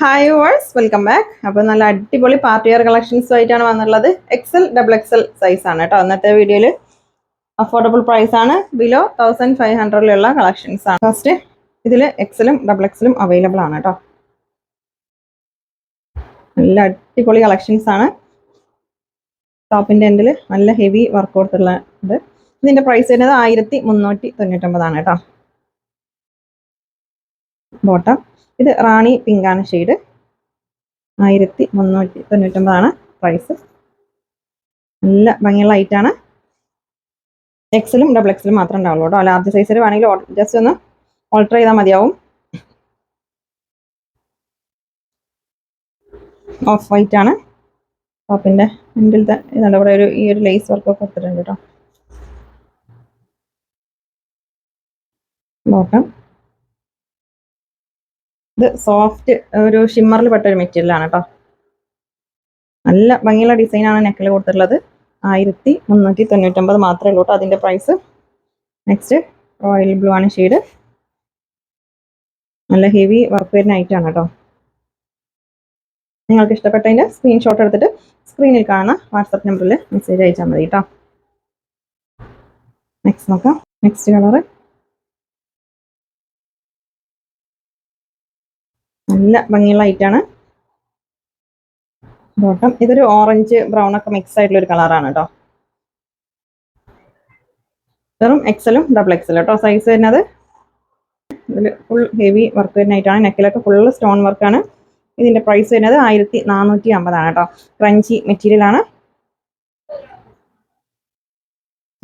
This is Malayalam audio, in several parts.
ഹായ് വേഴ്സ് വെൽക്കം ബാക്ക് അപ്പോൾ നല്ല അടിപൊളി പാർട്ടി വെയർ കളക്ഷൻസ് ആയിട്ടാണ് വന്നിട്ടുള്ളത്. എക്സൽ ഡബിൾ എക്സൽ ആണ് കേട്ടോ അന്നത്തെ വീഡിയോയിൽ അഫോർഡബിൾ പ്രൈസ് ആണ്. ബിലോ തൗസൻഡ് ഫൈവ് ഹൺഡ്രഡിലുള്ള കളക്ഷൻസ് ആണ്. ഫസ്റ്റ് ഇതിൽ എക്സലും ഡബിൾ എക്സലും അവൈലബിൾ ആണ് കേട്ടോ നല്ല അടിപൊളി കളക്ഷൻസ് ആണ്. ടോപ്പിന്റെ എൻഡിൽ നല്ല ഹെവി വർക്ക് കൊടുത്തുള്ളത് ഇതിന്റെ പ്രൈസ് വരുന്നത് ആയിരത്തി മുന്നൂറ്റി തൊണ്ണൂറ്റൊമ്പതാണ് കേട്ടോ ബോട്ടം ഇത് റാണി പിങ്കാണ് ഷെയ്ഡ് ആയിരത്തി മുന്നൂറ്റി തൊണ്ണൂറ്റൊമ്പതാണ് പ്രൈസ് നല്ല ഭംഗിയുള്ള ഐറ്റാണ് എക്സലും ഡബിൾ എക്സലും മാത്രം ഉണ്ടാവുള്ളൂ കേട്ടോ. ലാർജ് സൈസിൽ വേണമെങ്കിൽ ജസ്റ്റ് ഒന്ന് ഓൾട്ടർ ചെയ്താൽ മതിയാവും. ഓഫ് വൈറ്റ് ആണ്. ടോപ്പിന്റെ എൻഡിലത്തെ ഇതുണ്ട്. ഇവിടെ ഒരു ഈ ഒരു ലേസ് വർക്ക് ഒക്കെ കൊടുത്തിട്ടുണ്ട് കേട്ടോ. ബോട്ടം ഇത് സോഫ്റ്റ് ഒരു ഷിമ്മറിൽ പെട്ട ഒരു മെറ്റീരിയലാണ് കേട്ടോ നല്ല ഭംഗിയുള്ള ഡിസൈനാണ് നെക്കിൽ കൊടുത്തിട്ടുള്ളത്. ആയിരത്തി മുന്നൂറ്റി തൊണ്ണൂറ്റൊമ്പത് മാത്രമേ ഉള്ളൂ കേട്ടോ അതിന്റെ പ്രൈസ് നെക്സ്റ്റ് റോയൽ ബ്ലൂ ആണ് ഷെയ്ഡ് നല്ല ഹെവി വർക്ക് വരുന്ന ഐറ്റമാണ് കേട്ടോ നിങ്ങൾക്ക് ഇഷ്ടപ്പെട്ടതിന്റെ സ്ക്രീൻഷോട്ട് എടുത്തിട്ട് സ്ക്രീനിൽ കാണുന്ന വാട്സപ്പ് നമ്പറിൽ മെസ്സേജ് അയച്ചാൽ മതി കേട്ടോ നെക്സ്റ്റ് നോക്കാം. നെക്സ്റ്റ് കളറ് നല്ല ഭംഗിയുള്ള ഐറ്റാണ് ബോട്ടം. ഇതൊരു ഓറഞ്ച് ബ്രൗൺ ഒക്കെ മിക്സ് ആയിട്ടുള്ള ഒരു കളറാണ് കേട്ടോ വെറും എക്സലും ഡബിൾ എക്സലും കേട്ടോ സൈസ് വരുന്നത്. ഇതിൽ ഫുൾ ഹെവി വർക്ക് വരുന്നതായിട്ടാണ്. നെക്കിലൊക്കെ ഫുൾ സ്റ്റോൺ വർക്കാണ് ഇതിന്റെ പ്രൈസ് വരുന്നത് ആയിരത്തി നാനൂറ്റി അമ്പതാണ് കേട്ടോ ക്രഞ്ചി മെറ്റീരിയലാണ്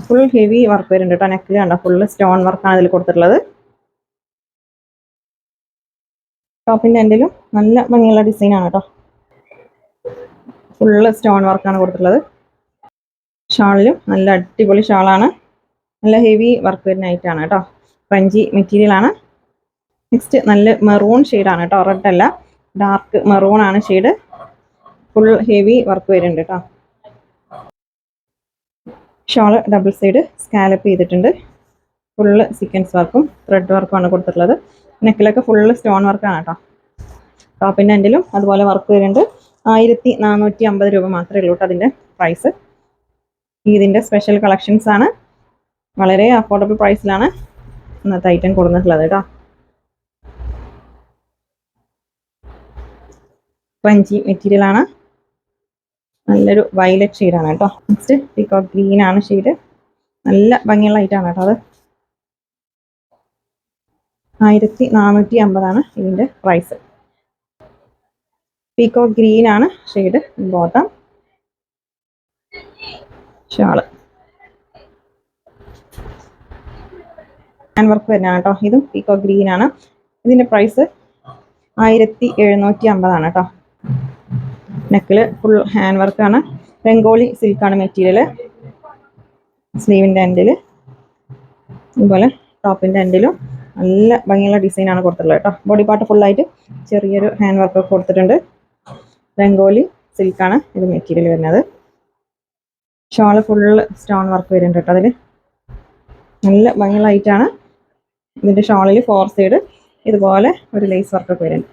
ഫുൾ ഹെവി വർക്ക് വരുന്നുണ്ട് കേട്ടോ നെക്കിൽ കണ്ടോ? ഫുൾ സ്റ്റോൺ വർക്കാണ് ഇതിൽ കൊടുത്തിട്ടുള്ളത്. ടോപ്പിന്റെ എന്റെലും നല്ല ഭംഗിയുള്ള ഡിസൈൻ ആണ് കേട്ടോ ഫുള്ള് സ്റ്റോൺ വർക്കാണ് കൊടുത്തിട്ടുള്ളത്. ഷാളിലും നല്ല അടിപൊളി ഷാളാണ് നല്ല ഹെവി വർക്ക് വരുന്ന ഐറ്റാണ് കേട്ടോ ഫ്രഞ്ചി മെറ്റീരിയൽ ആണ്. നെക്സ്റ്റ് നല്ല മെറൂൺ ആണ് കേട്ടോ റെഡ് അല്ല. ഡാർക്ക് മെറൂൺ ആണ് ഷെയ്ഡ് ഫുൾ ഹെവി വർക്ക് വരുന്നുണ്ട് കേട്ടോ ഷാൾ ഡബിൾ സൈഡ് സ്കാലപ്പ് ചെയ്തിട്ടുണ്ട്. ഫുള്ള് സീക്വൻസ് വർക്കും ത്രെഡ് വർക്കും ആണ് കൊടുത്തിട്ടുള്ളത്. നെക്കിലൊക്കെ ഫുള്ള് സ്റ്റോൺ വർക്കാണ് കേട്ടോ. ടോപ്പിന്റെ എൻഡിലും അതുപോലെ വർക്ക് വരുന്നുണ്ട്. ആയിരത്തി നാനൂറ്റി അമ്പത് രൂപ മാത്രമേ ഉള്ളൂ കേട്ടോ അതിന്റെ പ്രൈസ് ഇതിന്റെ സ്പെഷ്യൽ കളക്ഷൻസ് ആണ്. വളരെ അഫോർഡബിൾ പ്രൈസിലാണ് ഇന്നത്തെ ഐറ്റം കൊടുത്തിട്ടുള്ളത് കേട്ടോ. ക്രഞ്ചി മെറ്റീരിയൽ ആണ്. നല്ലൊരു വയലറ്റ് ഷെയ്ഡാണ് കേട്ടോ. നെക്സ്റ്റ് പീക്കോക്ക് ഗ്രീൻ ആണ് ഷെയ്ഡ് നല്ല ഭംഗിയുള്ള ഐറ്റമാണ് കേട്ടോ അത്. ആയിരത്തി നാനൂറ്റി അമ്പതാണ് ഇതിന്റെ പ്രൈസ് പീക്കോ ഗ്രീൻ ആണ് shade bottom shawl hand work വരുന്നതാണ് കേട്ടോ. ഇതും പീക്കോ ഗ്രീൻ ആണ്. ഇതിന്റെ പ്രൈസ് ആയിരത്തി എഴുന്നൂറ്റി അമ്പതാണ് കേട്ടോ നെക്കിൽ ഫുൾ ഹാൻഡ് വർക്കാണ് ബംഗോളി സിൽക്കാണ് മെറ്റീരിയൽ സ്ലീവിന്റെ എൻഡിൽ അതുപോലെ ടോപ്പിന്റെ എൻഡിലും നല്ല ഭംഗിയുള്ള ഡിസൈനാണ് കൊടുത്തിട്ടുള്ളത് കേട്ടോ. ബോഡി പാർട്ട് ഫുള്ളായിട്ട് ചെറിയൊരു ഹാൻഡ് വർക്ക് ഒക്കെ കൊടുത്തിട്ടുണ്ട്. രംഗോലി സിൽക്കാണ് ഇത് മെറ്റീരിയൽ വരുന്നത്. ഷോൾ ഫുള്ള് സ്റ്റോൺ വർക്ക് വരുന്നുണ്ട് കേട്ടോ അതിൽ നല്ല ഭംഗിയുള്ള ഐറ്റാണ് ഇതിന്റെ ഷോളിൽ ഫോർ സൈഡ് ഇതുപോലെ ഒരു ലേസ് വർക്കൊക്കെ വരുന്നുണ്ട്.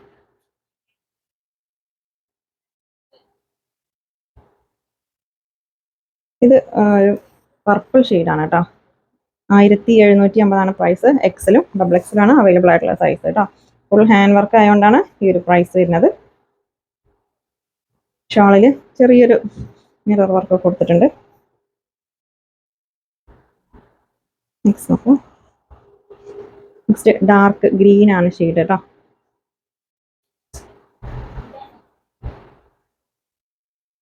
ഇത് ഒരു പർപ്പിൾ ഷെയ്ഡാണ് കേട്ടോ. ആയിരത്തി എഴുന്നൂറ്റി അമ്പതാണ് പ്രൈസ് എക്സലും ഡബിൾ എക്സലാണ് അവൈലബിൾ ആയിട്ടുള്ള സൈസ് കേട്ടോ ഫുൾ ഹാൻഡ് വർക്ക് ആയതുകൊണ്ടാണ് ഈ ഒരു പ്രൈസ് വരുന്നത്. ഷാളിൽ ചെറിയൊരു മിറർ വർക്ക് കൊടുത്തിട്ടുണ്ട്. നെക്സ്റ്റ് നോക്കൂ. നെക്സ്റ്റ് ഡാർക്ക് ഗ്രീൻ ആണ് ഷെയ്ഡ് കേട്ടോ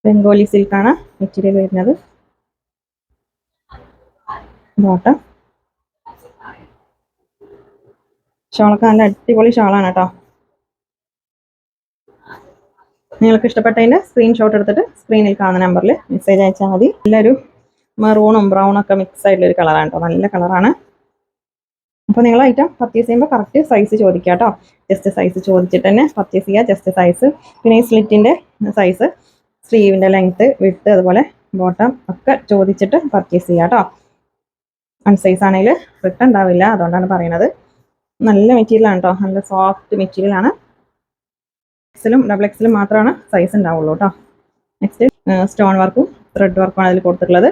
ബംഗോളി സിൽക്കാണ് മെറ്റീരിയൽ വരുന്നത്. ബോട്ടം ഷോളൊക്കെ നല്ല അടിപൊളി ഷോളാണ് കേട്ടോ. നിങ്ങൾക്ക് ഇഷ്ടപ്പെട്ടതിന്റെ സ്ക്രീൻഷോട്ട് എടുത്തിട്ട് സ്ക്രീനിൽ കാണുന്ന നമ്പറിൽ മെസ്സേജ് അയച്ചാൽ മതി. നല്ലൊരു മെറൂണും ബ്രൗണും ഒക്കെ മിക്സ് ആയിട്ടുള്ള ഒരു കളറാണ് കേട്ടോ. നല്ല കളറാണ് അപ്പോൾ നിങ്ങൾ ഐറ്റം പർച്ചേസ് ചെയ്യുമ്പോൾ കറക്റ്റ് സൈസ് ചോദിക്കുക കേട്ടോ. ജസ്റ്റ് സൈസ് ചോദിച്ചിട്ട് തന്നെ പർച്ചേസ് ചെയ്യുക ജസ്റ്റ് സൈസ് പിന്നെ ഈ സ്ലിറ്റിന്റെ സൈസ് സ്ലീവിന്റെ ലെങ്ത്ത് വിട്ട് അതുപോലെ ബോട്ടം ഒക്കെ ചോദിച്ചിട്ട് പർച്ചേസ് ചെയ്യുക കേട്ടോ. അൺസൈസ് ആണെങ്കിൽ റിട്ടൺ ഉണ്ടാവില്ല. അതുകൊണ്ടാണ് പറയുന്നത്. നല്ല മെറ്റീരിയൽ ആണ് കേട്ടോ നല്ല സോഫ്റ്റ് മെറ്റീരിയൽ ആണ്. എക്സലും ഡബിൾ എക്സലും മാത്രമാണ് സൈസ് ഉണ്ടാവുള്ളൂ കേട്ടോ നെക്സ്റ്റ് സ്റ്റോൺ വർക്കും ത്രെഡ് വർക്കുമാണ് അതിൽ കൊടുത്തിട്ടുള്ളത്.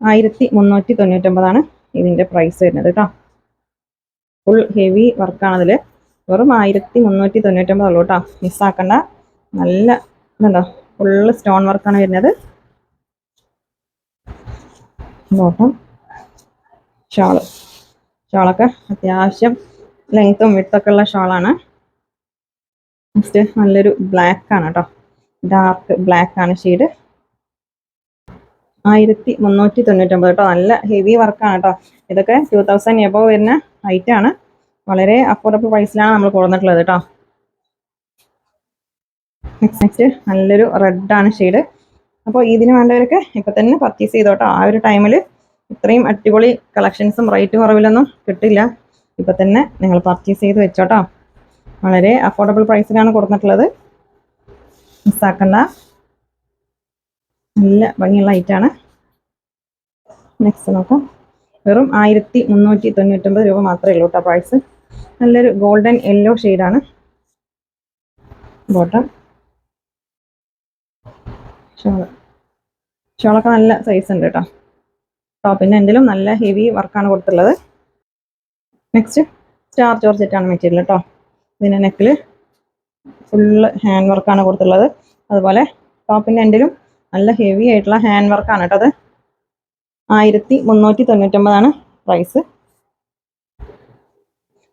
ആയിരത്തി മുന്നൂറ്റി തൊണ്ണൂറ്റൊമ്പതാണ് ഇതിന്റെ പ്രൈസ് വരുന്നത് കേട്ടോ ഫുൾ ഹെവി വർക്കാണ് അതിൽ വെറും ആയിരത്തി മുന്നൂറ്റി തൊണ്ണൂറ്റൊമ്പത് ഉള്ളൂ കേട്ടോ മിസ്സാക്കണ്ട നല്ല ഇതുണ്ടോ? ഫുള്ള് സ്റ്റോൺ വർക്കാണ് വരുന്നത്. ബോട്ടം ഷാൾ ഷാളൊക്കെ അത്യാവശ്യം ലെങ്ത്തും വിട്ടൊക്കെ ഉള്ള ഷോളാണ് നെക്സ്റ്റ് നല്ലൊരു ബ്ലാക്ക് ആണ് കേട്ടോ ഡാർക്ക് ബ്ലാക്ക് ആണ് ഷെയ്ഡ് ആയിരത്തി മുന്നൂറ്റി തൊണ്ണൂറ്റൊമ്പത് കേട്ടോ നല്ല ഹെവി വർക്കാണ് കേട്ടോ ഇതൊക്കെ ടു തൗസൻഡ് എബോ വരുന്ന ഐറ്റം ആണ്. വളരെ അഫോർഡബിൾ പ്രൈസിലാണ് നമ്മൾ കൊടുത്തിട്ടുള്ളത് കേട്ടോ നെക്സ്റ്റ് നല്ലൊരു റെഡ് ആണ് ഷെയ്ഡ് അപ്പോൾ ഇതിന് വേണ്ടവരൊക്കെ ഇപ്പം തന്നെ പർച്ചേസ് ചെയ്തോട്ടോ ആ ഒരു ടൈമിൽ ഇത്രയും അടിപൊളി കളക്ഷൻസും റേറ്റ് കുറവിലൊന്നും കിട്ടില്ല. ഇപ്പം തന്നെ നിങ്ങൾ പർച്ചേസ് ചെയ്ത് വെച്ചോട്ടോ. വളരെ അഫോർഡബിൾ പ്രൈസിലാണ് കൊടുത്തിട്ടുള്ളത്. മിസ്സാക്കണ്ട നല്ല ഭംഗിയുള്ള ഐറ്റാണ് നെക്സ്റ്റ് നോക്കാം. വെറും ആയിരത്തി മുന്നൂറ്റി തൊണ്ണൂറ്റൊമ്പത് രൂപ മാത്രമേ ഉള്ളൂ കേട്ടോ പ്രൈസ് നല്ലൊരു ഗോൾഡൻ യെല്ലോ ഷെയ്ഡാണ് ബോട്ടം ഷോൾ ഷോളൊക്കെ നല്ല സൈസ് ഉണ്ട് കേട്ടോ ടോപ്പിന്റെ എന്തെങ്കിലും നല്ല ഹെവി വർക്കാണ് കൊടുത്തുള്ളത് നെക്സ്റ്റ് സ്റ്റാർ ജോർജറ്റാണ് മെറ്റീരിയൽ കേട്ടോ ഇതിന്റെ നെക്കിൽ ഫുള്ള് ഹാൻഡ് വർക്കാണ് കൊടുത്തുള്ളത് അതുപോലെ ടോപ്പിന്റെ എൻഡിലും നല്ല ഹെവി ആയിട്ടുള്ള ഹാൻഡ് വർക്കാണ് കേട്ടോ അത്. ആയിരത്തി മുന്നൂറ്റി തൊണ്ണൂറ്റൊമ്പതാണ് പ്രൈസ്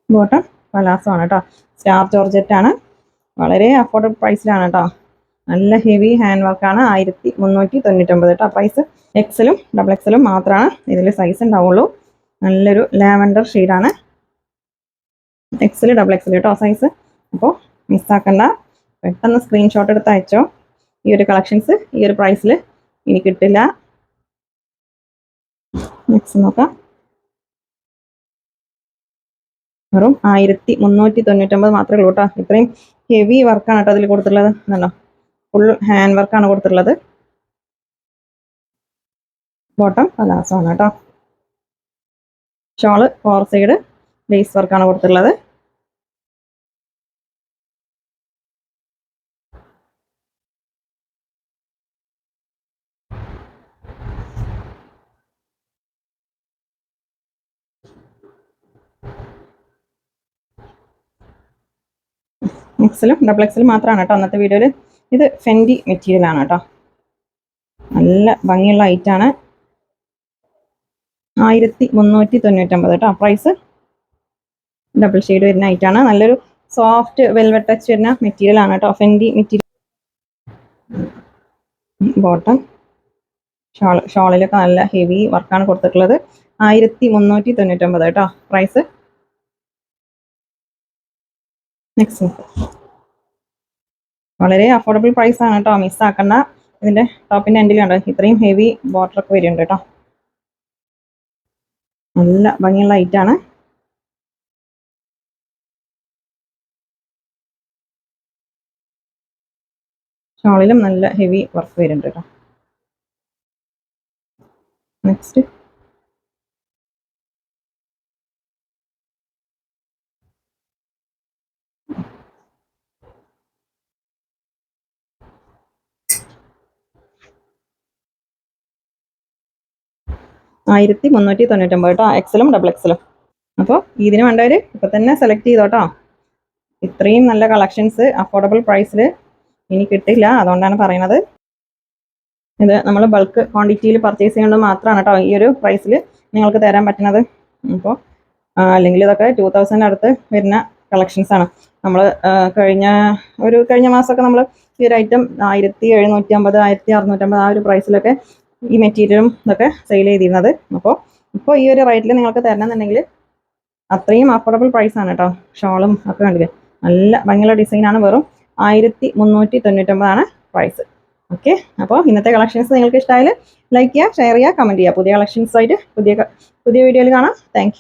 ബോട്ടം പലാസമാണ് കേട്ടോ സ്റ്റാർ ജോർജറ്റാണ് വളരെ അഫോർഡബിൾ പ്രൈസിലാണ് കേട്ടോ നല്ല ഹെവി ഹാൻഡ് വർക്കാണ് ആയിരത്തി മുന്നൂറ്റി തൊണ്ണൂറ്റൊമ്പത് കേട്ടോ പ്രൈസ് എക്സലും ഡബിൾ എക്സലും മാത്രമാണ് ഇതിൽ സൈസ് ഉണ്ടാവുള്ളൂ നല്ലൊരു ലാവൻഡർ ഷെയ്ഡാണ് എക്സൽ ഡബിൾ എക്സൽ കേട്ടോ സൈസ് അപ്പോൾ മിസ്സാക്കണ്ട പെട്ടെന്ന് സ്ക്രീൻഷോട്ട് എടുത്ത് അയച്ചോ. ഈ ഒരു കളക്ഷൻസ് ഈ ഒരു പ്രൈസിൽ ഇനി കിട്ടില്ല. നെക്സ്റ്റ് നോക്കാം. വെറും ആയിരത്തി മുന്നൂറ്റി തൊണ്ണൂറ്റൊമ്പത് മാത്രമേ ഉള്ളൂ കേട്ടോ ഇത്രയും ഹെവി വർക്കാണ് കേട്ടോ അതിൽ കൊടുത്തിട്ടുള്ളത്. എന്നല്ലോ ഫുൾ ഹാൻഡ് വർക്കാണ് കൊടുത്തിട്ടുള്ളത്. ബോട്ടം പലാസമാണ് കേട്ടോ ഷോൾ ഫോർ സൈഡ് ലേസ് വർക്കാണ് കൊടുത്തിട്ടുള്ളത്. എക്സലും ഡബിൾ എക്സലും മാത്രമാണ് കേട്ടോ അന്നത്തെ വീഡിയോയിൽ ഇത് ഫെൻഡി മെറ്റീരിയലാണ് കേട്ടോ. നല്ല ഭംഗിയുള്ള ഐറ്റാണ് ആയിരത്തി മുന്നൂറ്റി തൊണ്ണൂറ്റൊമ്പത് കേട്ടോ പ്രൈസ് ഡബിൾ ഷെയ്ഡ് വരുന്ന ഐറ്റാണ് നല്ലൊരു സോഫ്റ്റ് വെൽവെറ്റ് ടച്ച് വരുന്ന മെറ്റീരിയലാണ് കേട്ടോ ഫെൻഡി മെറ്റീരിയൽ ബോട്ടം ഷോൾ ഷോളിലൊക്കെ നല്ല ഹെവി വർക്കാണ് കൊടുത്തിട്ടുള്ളത്. ആയിരത്തി മുന്നൂറ്റി തൊണ്ണൂറ്റൊമ്പത് കേട്ടോ പ്രൈസ് നെക്സ്റ്റ് വളരെ അഫോർഡബിൾ പ്രൈസ് ആണ് കേട്ടോ. മിസ്സാക്കണ്ട ഇതിന്റെ ടോപ്പിന്റെ എൻഡിൽ കണ്ടോ? ഇത്രയും ഹെവി ബോർഡർ ഒക്കെ വരുന്നുണ്ട് കേട്ടോ. നല്ല ഭംഗിയുള്ള ആണ്. ഷോളിലും നല്ല ഹെവി വർക്ക് വരുന്നുണ്ട് കേട്ടോ. നെക്സ്റ്റ് ആയിരത്തി മുന്നൂറ്റി തൊണ്ണൂറ്റൊമ്പത് കേട്ടോ എക്സലും ഡബിൾ എക്സലും അപ്പോൾ ഇതിന് വേണ്ടവർ ഇപ്പം തന്നെ സെലക്ട് ചെയ്തോട്ടോ. ഇത്രയും നല്ല കളക്ഷൻസ് അഫോർഡബിൾ പ്രൈസിൽ ഇനി കിട്ടില്ല. അതുകൊണ്ടാണ് പറയണത് ഇത് നമ്മൾ ബൾക്ക് ക്വാണ്ടിറ്റിയിൽ പർച്ചേസ് ചെയ്യുന്നത് മാത്രമാണ് കേട്ടോ ഈ ഒരു പ്രൈസിൽ നിങ്ങൾക്ക് തരാൻ പറ്റുന്നത്. അപ്പോൾ അല്ലെങ്കിൽ ഇതൊക്കെ ടു തൗസൻഡ് അടുത്ത് വരുന്ന കളക്ഷൻസ് ആണ്. നമ്മൾ കഴിഞ്ഞ ഒരു കഴിഞ്ഞ മാസമൊക്കെ നമ്മൾ ഈ ഒരു ഐറ്റം ആയിരത്തി എഴുന്നൂറ്റി അമ്പത് ആയിരത്തി അറുന്നൂറ്റമ്പത് ആ ഒരു പ്രൈസിലൊക്കെ ഈ മെറ്റീരിയലും ഇതൊക്കെ സെയിൽ ചെയ്തിരുന്നത്. അപ്പോൾ ഇപ്പോൾ ഈ ഒരു റേറ്റിൽ നിങ്ങൾക്ക് തരണമെന്നുണ്ടെങ്കിൽ അത്രയും അഫോർഡബിൾ പ്രൈസ് ആണ് കേട്ടോ ഷോളും ഒക്കെ കണ്ടില്ലേ? നല്ല ഭംഗിയുള്ള ഡിസൈനാണ് വെറും ആയിരത്തി മുന്നൂറ്റി തൊണ്ണൂറ്റൊമ്പതാണ് പ്രൈസ് ഓക്കെ അപ്പോൾ ഇന്നത്തെ കളക്ഷൻസ് നിങ്ങൾക്ക് ഇഷ്ടമായാൽ ലൈക്ക് ചെയ്യുക ഷെയർ ചെയ്യുക കമന്റ് ചെയ്യുക. പുതിയ കളക്ഷൻസ് ആയിട്ട് പുതിയ പുതിയ വീഡിയോയിൽ കാണാം. താങ്ക്